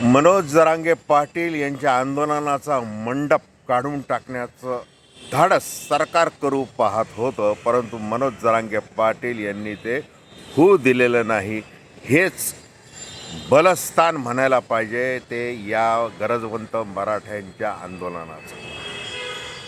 मनोज जरांगे पाटील यांच्या आंदोलनाचा मंडप काढून टाकण्याचं धाडस सरकार करू पाहत होतं परंतु मनोज जरांगे पाटील यांनी ते होऊ दिलेलं नाही. हेच बलस्थान म्हणायला पाहिजे ते या गरजवंत मराठ्यांच्या आंदोलनाचं.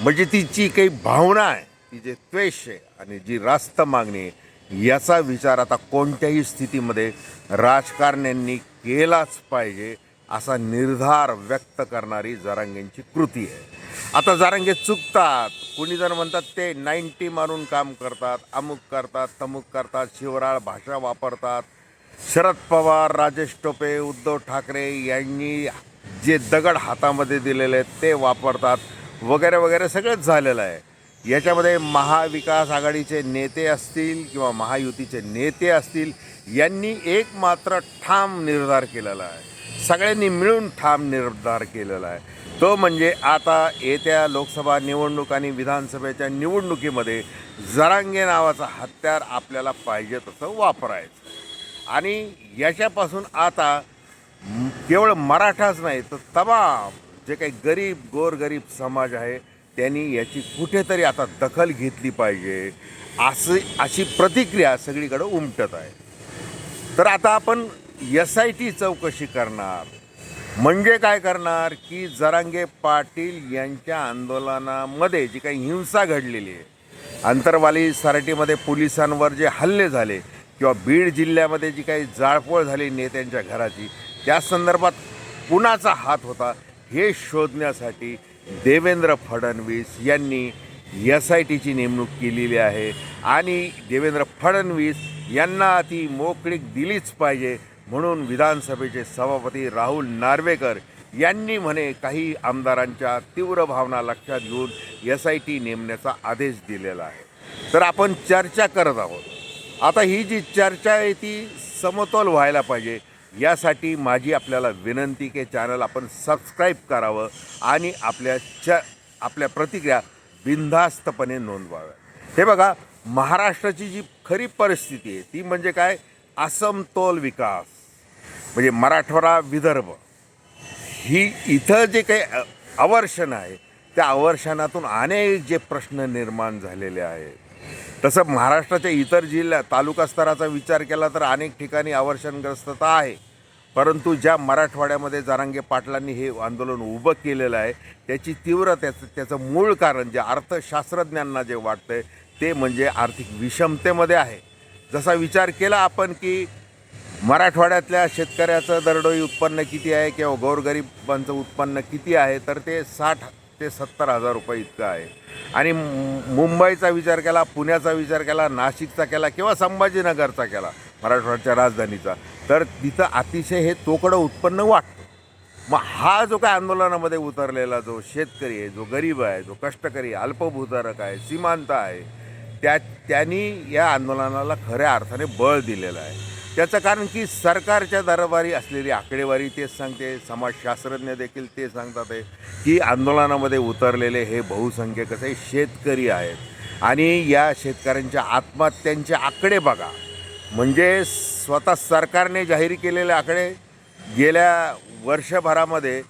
म्हणजे तिची काही भावना आहे ती जे आहे आणि जी रास्त मागणी आहे याचा विचार आता कोणत्याही स्थितीमध्ये राजकारण्यांनी केलाच पाहिजे. असा निर्धार व्यक्त करणारी जारांगेंची कृती आहे. आता जारांगे चुकतात. कुणी जर म्हणतात ते नाईन्टी मारून काम करतात अमुक करतात तमुक करतात शिवराळ भाषा वापरतात. शरद पवार राजेश टोपे उद्धव ठाकरे यांनी जे दगड हातामध्ये दिलेले आहेत ते वापरतात. वगैरे वगैरे सगळंच झालेलं आहे. याच्यामध्ये महाविकास आघाडीचे नेते असतील किंवा महायुतीचे नेते असतील यांनी एक मात्र ठाम निर्धार केलेला आहे. सगळ्यांनी मिळून ठाम निर्धार केलेला आहे. तो म्हणजे आता येत्या लोकसभा निवडणूक आणि विधानसभेच्या निवडणुकीमध्ये जरांगे नावाचा हत्यार आपल्याला पाहिजे तसं वापरायचं. आणि याच्यापासून आता केवळ मराठाच नाही तर तमाम जे काही गरीब गोरगरीब समाज आहे त्यांनी याची कुठेतरी आता दखल घेतली पाहिजे. असं अशी प्रतिक्रिया सगळीकडं उमटत आहे. तर आता आपण एस आय टी चौकशी करणार. म्हणजे काय करणार? की जरांगे पाटील यांच्या आंदोलनामध्ये जी काही हिंसा घडलेली आहे अंतरवाली सराटीमध्ये पोलिसांवर जे हल्ले झाले किंवा बीड जिल्ह्यामध्ये जी काही जाळपोळ झाली नेत्यांच्या घराची त्या संदर्भात कुणाचा हात होता हे शोधण्यासाठी देवेंद्र फडणवीस यांनी एस आय टीची नेमणूक केलेली आहे. आणि देवेंद्र फडणवीस यांना ती मोकळीक दिलीच पाहिजे म्हणून विधानसभेचे सभापती राहुल नार्वेकर यांनी म्हणे काही आमदारांच्या तीव्र भावना लक्षात घेऊन एस आय टी नेमण्याचा आदेश दिलेला आहे. तर आपण चर्चा करत आहोत. आता ही जी चर्चा आहे ती समतोल व्हायला पाहिजे. यासाठी माझी आपल्याला विनंती की चॅनल आपण सबस्क्राईब करावं आणि आपल्या च आपल्या प्रतिक्रिया बिनधास्तपणे नोंदवाव्या. हे बघा महाराष्ट्राची जी खरी परिस्थिती आहे ती म्हणजे काय? असमतोल विकास. म्हणजे मराठवाडा विदर्भ ही इथं जे काही आवर्षण आहे त्या आवर्षणातून अनेक जे प्रश्न निर्माण झालेले आहेत. तसं महाराष्ट्राच्या इतर जिल्ह्यात तालुका स्तराचा विचार केला तर अनेक ठिकाणी आवर्षणग्रस्तता आहे. परंतु ज्या मराठवाड्यामध्ये जारांगे पाटलांनी हे आंदोलन उभं केलेलं आहे त्याची तीव्र त्याचं त्याचं मूळ कारण जे अर्थशास्त्रज्ञांना जे वाटतं आहे ते म्हणजे आर्थिक विषमतेमध्ये आहे. जसा विचार केला आपण की मराठवाड्यातल्या शेतकऱ्याचं दरडोई उत्पन्न किती आहे किंवा गोरगरिबांचं उत्पन्न किती आहे तर ते साठ ते सत्तर हजार रुपये इतकं आहे. आणि मु- मुंबईचा विचार केला पुण्याचा विचार केला नाशिकचा केला किंवा संभाजीनगरचा केला मराठवाड्याच्या राजधानीचा तर तिथं अतिशय हे तोकडं उत्पन्न वाटतं मग हा जो काय आंदोलनामध्ये उतरलेला जो शेतकरी आहे जो गरीब आहे जो कष्टकरी अल्पभूधारक आहे सीमांत आहे त्या त्यांनी या आंदोलनाला खऱ्या अर्थाने बळ दिलेलं आहे. त्याचं कारण की सरकारच्या दरबारी असलेली आकडेवारी तेच सांगते समाजशास्त्रज्ञ देखील ते सांगतात आहे की आंदोलनामध्ये उतरलेले हे बहुसंख्य कसे शेतकरी आहेत. आणि या शेतकऱ्यांच्या आत्महत्यांचे आकडे बघा. म्हणजे स्वतः सरकारने जाहीर केलेले आकडे गेल्या वर्षभरामध्ये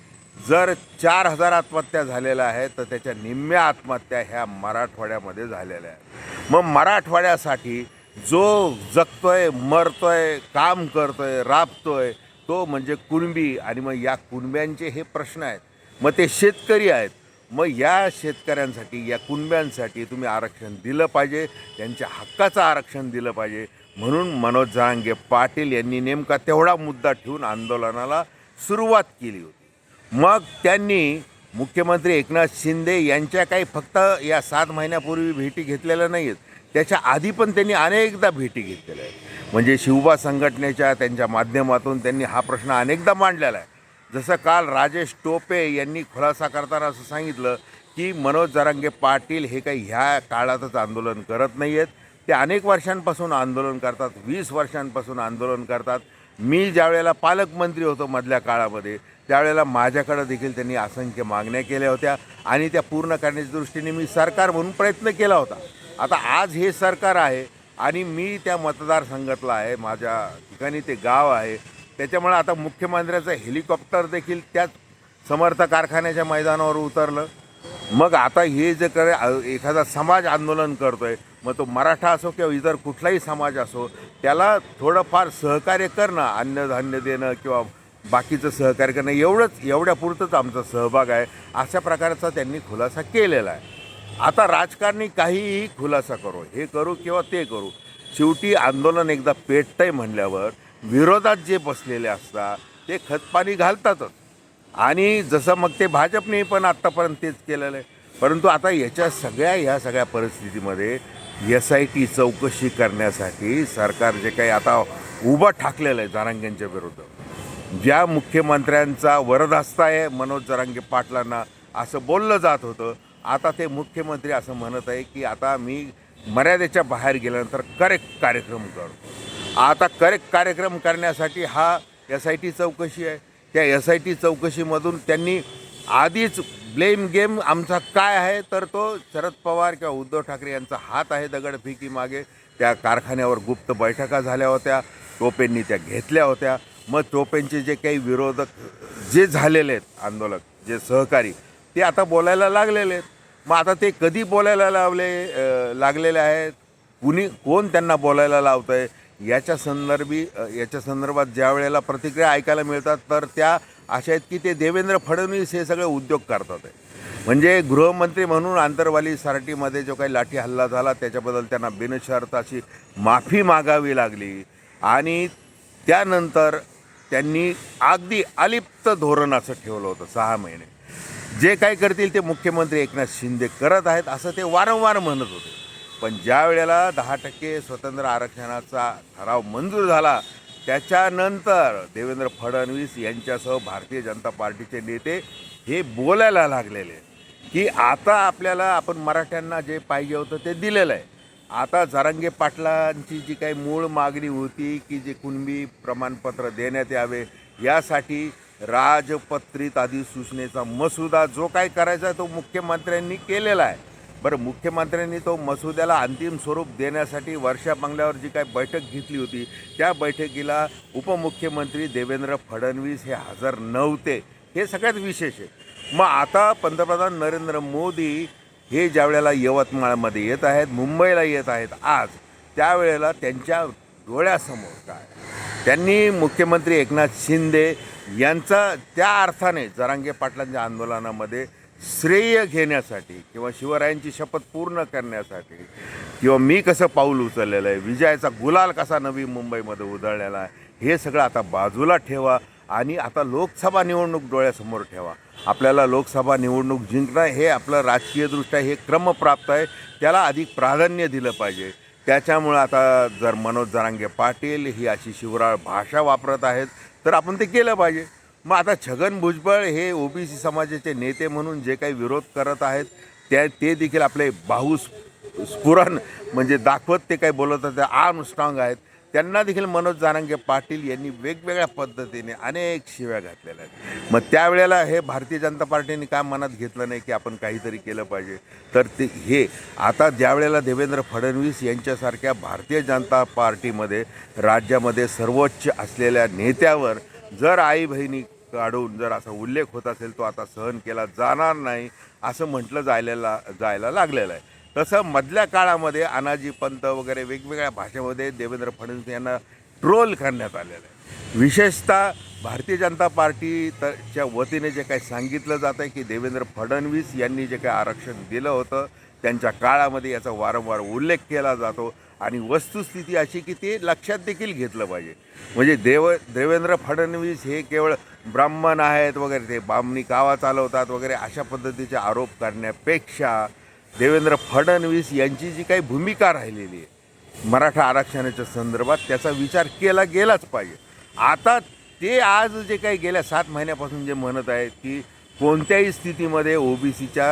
जर चार हजार आत्महत्या झालेल्या आहेत तर त्याच्या निम्म्या आत्महत्या ह्या मराठवाड्यामध्ये झालेल्या आहेत. मग मराठवाड्यासाठी जो जगतोय मरतोय काम करतोय राबतोय तो म्हणजे कुणबी. आणि मग या कुणब्यांचे हे प्रश्न आहेत. मग ते शेतकरी आहेत. मग या शेतकऱ्यांसाठी या कुणब्यांसाठी तुम्ही आरक्षण दिलं पाहिजे. त्यांच्या हक्काचं आरक्षण दिलं पाहिजे. म्हणून मनोज जहांगे पाटील यांनी नेमका तेवढा मुद्दा ठेवून आंदोलनाला सुरुवात केली होती. मग त्यांनी मुख्यमंत्री एकनाथ शिंदे यांच्या काही फक्त या सात महिन्यापूर्वी भेटी घेतलेल्या नाही आहेत त्याच्या आधी पण त्यांनी अनेकदा भेटी घेतलेल्या आहेत. म्हणजे शिवबा संघटनेच्या त्यांच्या माध्यमातून त्यांनी हा प्रश्न अनेकदा मांडलेला आहे. जसं काल राजेश टोपे यांनी खुलासा करताना असं सांगितलं की मनोज जरांगे पाटील हे काही ह्या काळातच आंदोलन करत नाही आहेत ते अनेक वर्षांपासून आंदोलन करतात वीस वर्षांपासून आंदोलन करतात. मी ज्यावेळेला पालकमंत्री होतो मधल्या काळामध्ये त्यावेळेला माझ्याकडं देखील त्यांनी असंख्य मागण्या केल्या होत्या आणि त्या पूर्ण करण्याच्या दृष्टीने मी सरकार म्हणून प्रयत्न केला होता. आता आज हे सरकार आहे आणि मी त्या मतदारसंघातला आहे माझ्या ठिकाणी ते गाव आहे. त्याच्यामुळे आता मुख्यमंत्र्याचं हेलिकॉप्टर देखील त्याच समर्थ कारखान्याच्या मैदानावर उतरलं. मग आता हे जे करे एखादा समाज आंदोलन करतो आहे मग तो मराठा असो किंवा इतर कुठलाही समाज असो त्याला थोडंफार सहकार्य करणं अन्नधान्य देणं किंवा बाकीचं सहकार्य करणं एवढंच एवढ्यापुरतंच आमचा सहभाग आहे. अशा प्रकारचा त्यांनी खुलासा केलेला आहे. आता राजकारणी काहीही खुलासा करू हे करू किंवा ते करू शेवटी आंदोलन एकदा पेटतंय म्हणल्यावर विरोधात जे बसलेले असतात ते खतपाणी घालतातच. आणि जसं मग ते भाजपने पण आत्तापर्यंत तेच केलेलं आहे. परंतु आता याच्या सगळ्या ह्या सगळ्या परिस्थितीमध्ये एस आय टी चौकशी करण्यासाठी सरकार जे काही आता उभं ठाकलेलं आहे जरांगेंच्या विरुद्ध ज्या मुख्यमंत्र्यांचा वरदहस्ता आहे मनोज जरांगे पाटलांना असं बोललं जात होतं. आता ते मुख्यमंत्री असं म्हणत आहे की आता मी मर्यादेच्या बाहेर गेल्यानंतर करेक्ट कार्यक्रम करतो. आता करेक्ट कार्यक्रम करण्यासाठी हा एस आय टी चौकशी आहे. त्या एस आय टी चौकशीमधून त्यांनी आधीच ब्लेम गेम आमचा काय आहे तर तो शरद पवार किंवा उद्धव ठाकरे यांचा हात आहे दगडफेकी मागे. त्या कारखान्यावर गुप्त बैठका झाल्या होत्या. टोपेंनी त्या घेतल्या होत्या. मग टोपेंचे जे काही विरोधक जे झालेले आहेत आंदोलक जे सहकारी ते आता बोलायला लागलेले आहेत. मग आता ते कधी बोलायला लावले लागलेले आहेत? कुणी कोण त्यांना बोलायला लावतं आहे याच्या संदर्भी याच्या संदर्भात ज्या वेळेला प्रतिक्रिया ऐकायला मिळतात तर त्या अशा आहेत की ते देवेंद्र फडणवीस हे सगळे उद्योग करतात. आहे म्हणजे गृहमंत्री म्हणून आंतरवाली सारटीमध्ये जो काही लाठी हल्ला झाला त्याच्याबद्दल त्यांना बिनशर्त अशी माफी मागावी लागली. आणि त्यानंतर त्यांनी अगदी अलिप्त धोरण असं ठेवलं होतं सहा महिने. जे काय करतील ते मुख्यमंत्री एकनाथ शिंदे करत आहेत असं ते वारंवार म्हणत होते. पण ज्या वेळेला दहा टक्के स्वतंत्र आरक्षणाचा ठराव मंजूर झाला त्याच्यानंतर देवेंद्र फडणवीस यांच्यासह भारतीय जनता पार्टीचे नेते हे बोलायला लागलेले की आता आपल्याला आपण मराठ्यांना जे पाहिजे होतं ते दिलेलं आहे. आता जरांगे पाटलांची जी काही मूळ मागणी होती की जे कुणबी प्रमाणपत्र देण्यात यावे यासाठी राजपत्रित अधिसूचनेचा मसुदा जो काय करायचा आहे तो मुख्यमंत्र्यांनी केलेला आहे. बरं मुख्यमंत्र्यांनी तो मसुद्याला अंतिम स्वरूप देण्यासाठी वर्षा बंगल्यावर जी काय बैठक घेतली होती त्या बैठकीला उपमुख्यमंत्री देवेंद्र फडणवीस हे हजर नव्हते. हे सगळ्यात विशेष आहे. मग आता पंतप्रधान नरेंद्र मोदी हे ज्या वेळेला यवतमाळमध्ये येत आहेत मुंबईला येत आहेत आज त्यावेळेला त्यांच्या डोळ्यासमोर काय? त्यांनी मुख्यमंत्री एकनाथ शिंदे यांचा त्या अर्थाने जरांगे पाटलांच्या आंदोलनामध्ये श्रेय घेण्यासाठी किंवा शिवरायांची शपथ पूर्ण करण्यासाठी किंवा मी कसं पाऊल उचललेलं आहे विजयाचा गुलाल कसा नवी मुंबईमध्ये उधळलेला आहे हे सगळं आता बाजूला ठेवा आणि आता लोकसभा निवडणूक डोळ्यासमोर ठेवा. आपल्याला लोकसभा निवडणूक जिंकणं हे आपलं राजकीयदृष्ट्या हे क्रमप्राप्त आहे. त्याला अधिक प्राधान्य दिलं पाहिजे. त्याच्यामुळं आता जर मनोज जरांगे पाटील ही अशी शिवराळ भाषा वापरत आहेत तर आपण ते केलं पाहिजे. मग आता छगन भुजबळ हे ओबीसी समाजाचे नेते म्हणून जे काही विरोध करत आहेत त्या ते देखील आपले बाहू स्फुरण म्हणजे दाखवत ते काही बोलत होते आर्म स्ट्रॉंग आहेत. त्यांना देखील मनोज जारांगे पाटील यांनी वेगवेगळ्या पद्धतीने अनेक शिव्या घातलेल्या आहेत. मग त्यावेळेला हे भारतीय जनता पार्टीने काय मनात घेतलं नाही की आपण काहीतरी केलं पाहिजे? तर ते हे आता ज्यावेळेला देवेंद्र फडणवीस यांच्यासारख्या भारतीय जनता पार्टीमध्ये राज्यामध्ये सर्वोच्च असलेल्या नेत्यावर जर आई बहिणी काढून जर असा उल्लेख होत असेल तो आता सहन केला जाणार नाही असं म्हटलं जायला जायला लागलेलं आहे. तसं मधल्या काळामध्ये अनाजी पंत वगैरे वेगवेगळ्या भाषेमध्ये देवेंद्र फडणवीस यांना ट्रोल करण्यात आलेलं आहे. विशेषतः भारतीय जनता पार्टी पार्टीच्या वतीने जे काही सांगितलं जातं आहे की देवेंद्र फडणवीस यांनी जे काही आरक्षण दिलं होतं त्यांच्या काळामध्ये याचा वारंवार उल्लेख केला जातो आणि वस्तुस्थिती अशी की ते लक्षात देखील घेतलं पाहिजे. म्हणजे देव देवेंद्र फडणवीस हे केवळ ब्राह्मण आहेत वगैरे ते बामणी कावा चालवतात वगैरे अशा पद्धतीचे आरोप करण्यापेक्षा देवेंद्र फडणवीस यांची जी काही भूमिका राहिलेली आहे मराठा आरक्षणाच्या संदर्भात त्याचा विचार केला गेलाच पाहिजे. आता ते आज जे काही गेल्या सात महिन्यापासून जे म्हणत आहेत की कोणत्याही स्थितीमध्ये ओबीसीच्या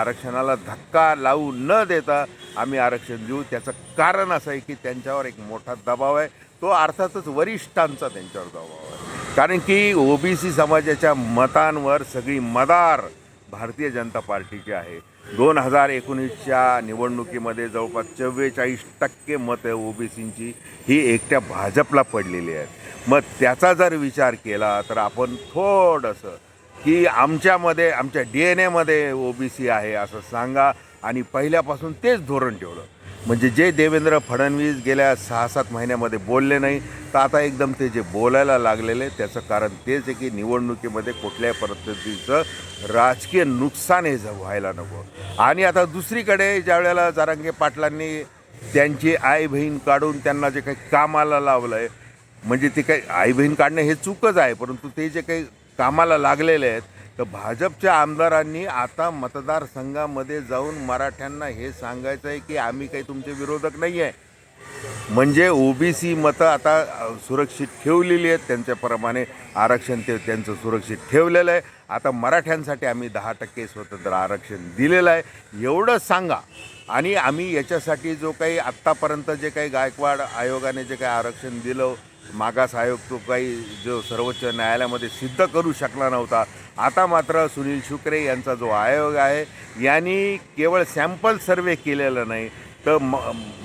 आरक्षणाला धक्का लावू न देता आम्ही आरक्षण देऊ. त्याचं कारण असं आहे की त्यांच्यावर एक मोठा दबाव आहे. तो अर्थातच वरिष्ठांचा त्यांच्यावर दबाव आहे. कारण की ओबीसी समाजाच्या मतांवर सगळी मदार भारतीय जनता पार्टीची आहे. दोन हजार एकोणीसच्या निवडणुकीमध्ये जवळपास चव्वेचाळीस टक्के मतं ओबीसींची ही एकट्या भाजपला पडलेली आहेत. मग त्याचा जर विचार केला तर आपण थोडंसं की आमच्यामध्ये आमच्या डी एन एमध्ये ओबीसी आहे असं सांगा आणि पहिल्यापासून तेच धोरण ठेवलं. म्हणजे जे देवेंद्र फडणवीस गेल्या सहा सात महिन्यामध्ये बोलले नाही तर आता एकदम ते जे बोलायला लागलेले त्याचं कारण तेच आहे की निवडणुकीमध्ये कुठल्याही पद्धतीचं राजकीय नुकसान हे व्हायला नको. आणि आता दुसरीकडे ज्या वेळेला जारांगे पाटलांनी त्यांची आई बहीण काढून त्यांना जे काही कामाला लावलं आहे म्हणजे ते काही आई बहीण काढणं हे चूकच आहे परंतु ते जे काही कामाला लागलेले आहेत तर भाजपच्या आमदारांनी आता मतदारसंघामध्ये जाऊन मराठ्यांना हे सांगायचं आहे की आम्ही काही तुमचे विरोधक नाही आहे म्हणजे ओबीसी मतं आता सुरक्षित ठेवलेली आहेत त्यांच्याप्रमाणे आरक्षण ते त्यांचं सुरक्षित ठेवलेलं आहे. आता मराठ्यांसाठी आम्ही दहा टक्के स्वतंत्र आरक्षण दिलेलं आहे. एवढं सांगा. आणि आम्ही याच्यासाठी जो काही आत्तापर्यंत जे काही गायकवाड आयोगाने जे काही आरक्षण दिलं मागास आयोग तो काही जो सर्वोच्च न्यायालयामध्ये सिद्ध करू शकला नव्हता. आता मात्र सुनील शुक्रे यांचा जो आयोग आहे यांनी केवळ सॅम्पल सर्वे केलेला नाही तर म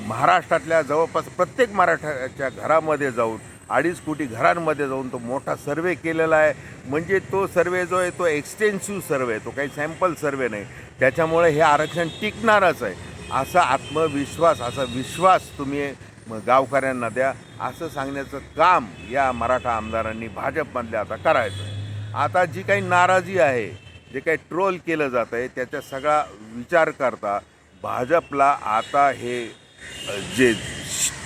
महाराष्ट्रातल्या जवळपास प्रत्येक मराठाच्या घरामध्ये जाऊन अडीच कोटी घरांमध्ये जाऊन तो मोठा सर्वे केलेला आहे. म्हणजे तो सर्वे जो आहे तो एक्सटेन्सिव्ह सर्वे तो काही सॅम्पल सर्वे नाही. त्याच्यामुळे हे आरक्षण टिकणारच आहे. असा आत्मविश्वास असा विश्वास तुम्ही मग गावकऱ्यांना द्या. असं सांगण्याचं काम या मराठा आमदारांनी भाजपमधल्या आता करायचं आहे आता जी काही नाराजी आहे जे काही ट्रोल केलं जात आहे त्याचा सगळा विचार करता भाजपला आता हे जे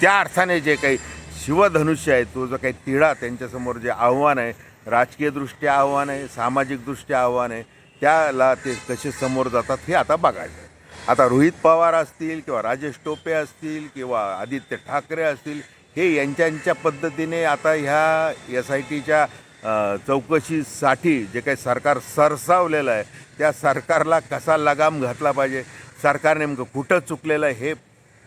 त्या अर्थाने जे काही शिवधनुष्य आहे तो जो काही तिढा त्यांच्यासमोर जे आव्हान आहे राजकीयदृष्ट्या आव्हान आहे सामाजिकदृष्ट्या आव्हान आहे त्याला ते कसे समोर जातात हे आता बघायचं. आहे आता रोहित पवार असतील किंवा राजेश टोपे असतील किंवा आदित्य ठाकरे असतील हे यांच्या पद्धतीने आता ह्या एस आय टीच्या चौकशीसाठी जे काही सरकार सरसावलेलं आहे त्या सरकारला कसा लगाम घातला पाहिजे? सरकार नेमकं कुठं चुकलेलं आहे हे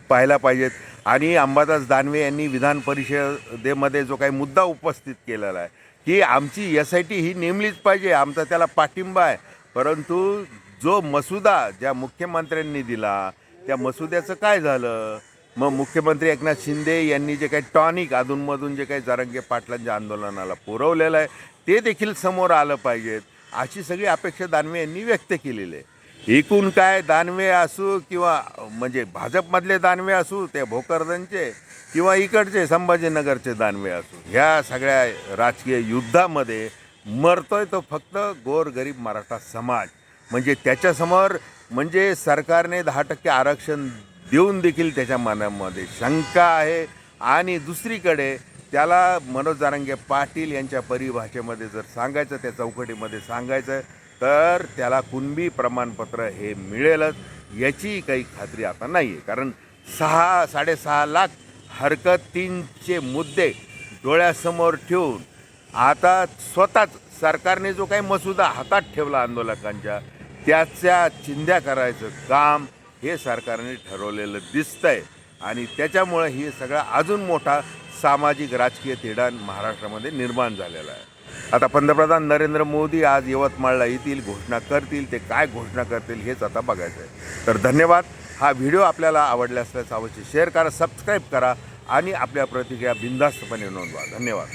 पाहायला पाहिजेत. आणि अंबादास दानवे यांनी विधान परिषदेमध्ये जो काही मुद्दा उपस्थित केलेला आहे की आमची एस आय टी ही नेमलीच पाहिजे आमचा त्याला पाठिंबा आहे. परंतु जो मसुदा ज्या मुख्यमंत्र्यांनी दिला त्या मसुद्याचं काय झालं? मग मुख्यमंत्री एकनाथ शिंदे यांनी जे काही टॉनिक अधूनमधून जे काही जरंगे पाटलांच्या आंदोलनाला पुरवलेलं आहे ते देखील समोर आलं पाहिजेत अशी सगळी अपेक्षा दानवे यांनी व्यक्त केलेली आहे. एकूण काय दानवे असू किंवा म्हणजे भाजपमधले दानवे असू ते भोकरदनचे किंवा इकडचे संभाजीनगरचे दानवे असू ह्या सगळ्या राजकीय युद्धामध्ये मरतोय तो फक्त गोरगरीब मराठा समाज. म्हणजे त्याच्यासमोर म्हणजे सरकारने दहा टक्के आरक्षण देऊन देखील त्याच्या मनामध्ये शंका आहे. आणि दुसरीकडे त्याला मनोज जारंगे पाटील यांच्या परिभाषेमध्ये जर सांगायचं त्या चौकटीमध्ये सांगायचं तर त्याला कुणबी प्रमाणपत्र हे मिळेलच याची काही खात्री आता नाही आहे कारण सहा साडेसहा लाख हरकतींचे मुद्दे डोळ्यासमोर ठेवून आता स्वतःच सरकारने जो काही मसुदा हातात ठेवला आंदोलकांच्या त्याच्या चिंध्या करायचं काम हे सरकारने ठरवलेलं दिसतंय. आणि त्याच्यामुळं हे सगळा अजून मोठा सामाजिक राजकीय तिढा महाराष्ट्रामध्ये निर्माण झालेला आहे. आता पंतप्रधान नरेंद्र मोदी आज यवतमाळला येतील घोषणा करतील ते काय घोषणा करतील हेच आता बघायचं आहे तर धन्यवाद. हा व्हिडिओ आपल्याला आवडला असल्यास अवश्य शेअर करा सबस्क्राईब करा आणि आपल्या प्रतिक्रिया बिंदास्तपणे नोंदवा. धन्यवाद.